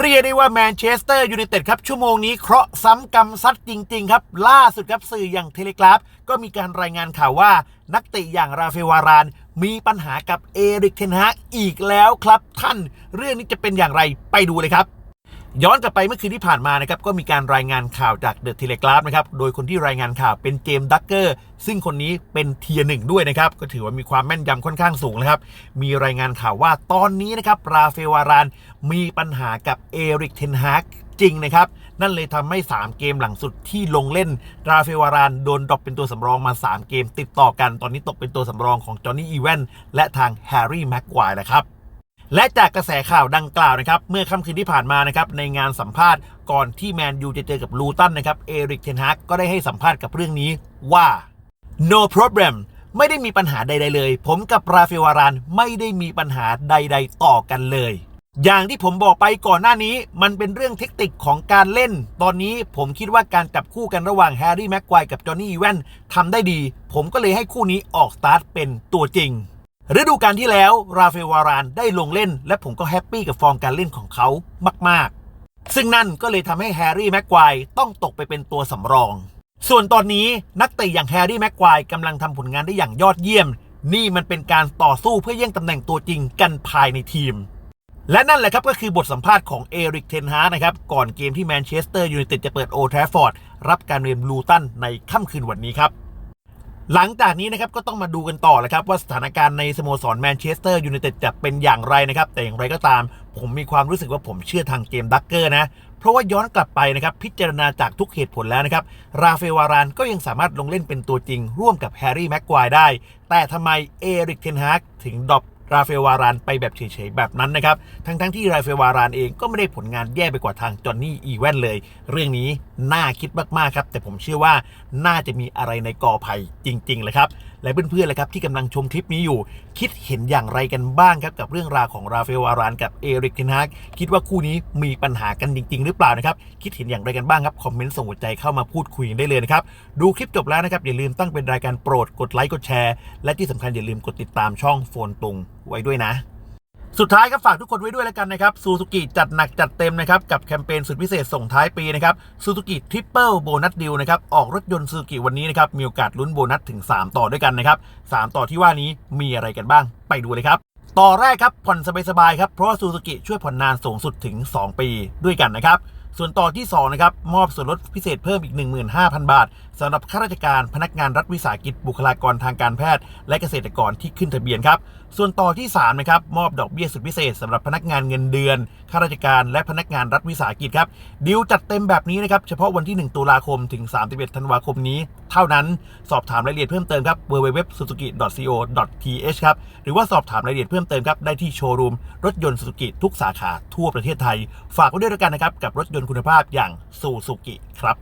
เรียกได้ว่าแมนเชสเตอร์ยูไนเต็ดครับ ชั่วโมงนี้เคราะห์ซ้ำกรรมซัดจริง ๆ ครับ ล่าสุดครับสื่ออย่างเทเลกราฟ ก็มีการรายงานข่าวว่า นักเตะอย่างราเฟลวาราน มีปัญหากับเอริกเทนฮากอีกแล้วครับท่าน เรื่องนี้จะเป็นอย่างไรไปดูเลยครับ ย้อนกลับไปเมื่อคืนที่ผ่านมานะครับก็มีการรายงานข่าวจากเดอะเทเลกราฟนะครับโดยคนที่รายงานข่าวเป็นเจมส์ดักเกอร์ซึ่งคนนี้เป็นเทียร์หนึ่งด้วยนะครับ ก็ถือว่ามีความแม่นยำค่อนข้างสูงนะครับ มีรายงานข่าวว่าตอนนี้นะครับราเฟวารานมีปัญหากับเอริกเทนฮากจริงนะครับ นั่นเลยทำให้ 3 เกมหลังสุดที่ลงเล่น ราเฟวารานโดนดรอปเป็นตัวสำรองมา 3 เกม ติดต่อกันตอนนี้ตกเป็นตัวสำรองของจอห์นนี่อีแวนและทางแฮร์รี่แม็กควายนะครับ และจากกระแสข่าวดังกล่าวนะครับ เมื่อค่ำคืนที่ผ่านมานะครับในงานสัมภาษณ์ก่อนที่แมนยูจะเจอกับลูตันนะครับเอริกเทนฮากก็ได้ให้สัมภาษณ์กับเรื่องนี้ว่า no problem ไม่ได้มีปัญหาใด ๆ เลย ผมกับราฟลวารานไม่ได้มีปัญหาใด ๆ ต่อกันเลย อย่างที่ผมบอกไปก่อนหน้านี้ มันเป็นเรื่องเทคนิคของการเล่น ตอนนี้ผมคิดว่าการจับคู่กันระหว่างแฮร์รี่แม็กควายกับจอห์นนี่อีแวนทำได้ดี ผมก็เลยให้คู่นี้ออกสตาร์ทเป็นตัวจริง ฤดูกาลที่แล้วราเฟลวารานได้ลงเล่น และผมก็แฮปปี้กับฟอร์มการเล่นของเขามาก ๆ ซึ่งนั่นก็เลยทำให้แฮร์รี่แม็กควายต้องตกไปเป็นตัวสำรอง ส่วนตอนนี้นักเตะอย่างแฮร์รี่แม็กควายกำลังทำผลงานได้อย่างยอดเยี่ยม นี่มันเป็นการต่อสู้เพื่อแย่งตำแหน่งตัวจริงกันภายในทีม และนั่นแหละครับก็คือบทสัมภาษณ์ของเอริกเทนฮาร์นะครับก่อนเกมที่แมนเชสเตอร์ยูไนเต็ดจะเปิดโอทราฟอร์ดรับการเรียนบลูตันในค่ำคืนวันนี้ครับ หลังจากนี้นะครับก็ต้องมาดูกันต่อแล้วครับว่าสถานการณ์ในสโมสรแมนเชสเตอร์ยูไนเต็ดจะเป็นอย่างไรนะครับ แต่อย่างไรก็ตาม ผมมีความรู้สึกว่าผมเชื่อทางเกมดักเกอร์นะ เพราะว่าย้อนกลับไปนะครับพิจารณาจากทุกเหตุผลแล้วนะครับ ราเฟลวารานก็ยังสามารถลงเล่นเป็นตัวจริง ร่วมกับแฮร์รี่แม็กควายได้ แต่ทำไมเอริกเทนฮากถึงดรอป ราเฟลวารานไปแบบเฉยๆแบบนั้นนะครับ ทั้งๆทที่ราเฟลวารานเองก็ไม่ได้ผลงานแย่ไปกว่าทางจอห์นนี่อีแวนเลย เรื่องนี้น่าคิดมากๆครับ แต่ผมเชื่อว่าน่าจะมีอะไรในกอไผ่จริงๆเลยครับ และเพื่อนๆเลยครับที่กำลังชมคลิปนี้อยู่ คิดเห็นอย่างไรกันบ้างครับกับเรื่องราวของราเฟลวารานกับเอริกเทนฮากคิดว่าคู่นี้มีปัญหากันจริง ๆ หรือเปล่านะครับคิดเห็นอย่างไรกันบ้างครับคอมเมนต์ส่งหัวใจเข้ามาพูดคุยได้เลยนะครับดูคลิปจบแล้วนะครับอย่าลืมตั้งเป็นรายการโปรดกดไลค์กดแชร์และที่สำคัญอย่าลืมกดติดตามช่องโฟนตุงไว้ด้วยนะ สุดท้ายครับฝากทุกคนไว้ด้วยแล้วกันนะครับซูซูกิจัดหนักจัดเต็มนะครับกับแคมเปญสุดพิเศษส่งท้ายปีนะครับซูซูกิทริปเปิลโบนัสดิวนะครับออกรถยนต์ซูซูกิวันนี้นะครับมีโอกาสลุ้นโบนัสถึง 3 ต่อด้วยกันนะครับ3ต่อที่ว่านี้มีอะไรกันบ้าง ไปดูเลยครับต่อแรกครับผ่อนสบายๆครับเพราะว่าซูซูกิช่วยผ่อนนานสูงสุดถึง 2 ปีด้วยกันนะครับ ส่วนต่อที่2นะครับมอบส่วนลดพิเศษเพิ่มอีก 15,000 บาทสำหรับข้าราชการพนักงานรัฐวิสาหกิจบุคลากรทางการแพทย์ และเกษตรกรที่ขึ้นทะเบียนครับส่วนต่อที่3นะครับมอบดอกเบี้ยสุดพิเศษสำหรับพนักงานเงินเดือนข้าราชการและพนักงานรัฐวิสาหกิจครับดิวจัดเต็มแบบนี้นะครับเฉพาะวันที่ 1 ตุลาคมถึง 31 ธันวาคมนี้ เท่านั้นสอบถามรายละเอียดเพิ่มเติมครับ www.suzuki.co.th ครับหรือว่าสอบถามรายละเอียดเพิ่มเติมครับได้ที่โชว์รูมรถยนต์สุ zuki ทุกสาขาทั่วประเทศไทย ฝากไว้ด้วยแล้วกันนะครับกับรถยนต์คุณภาพอย่างซูซูกิครับ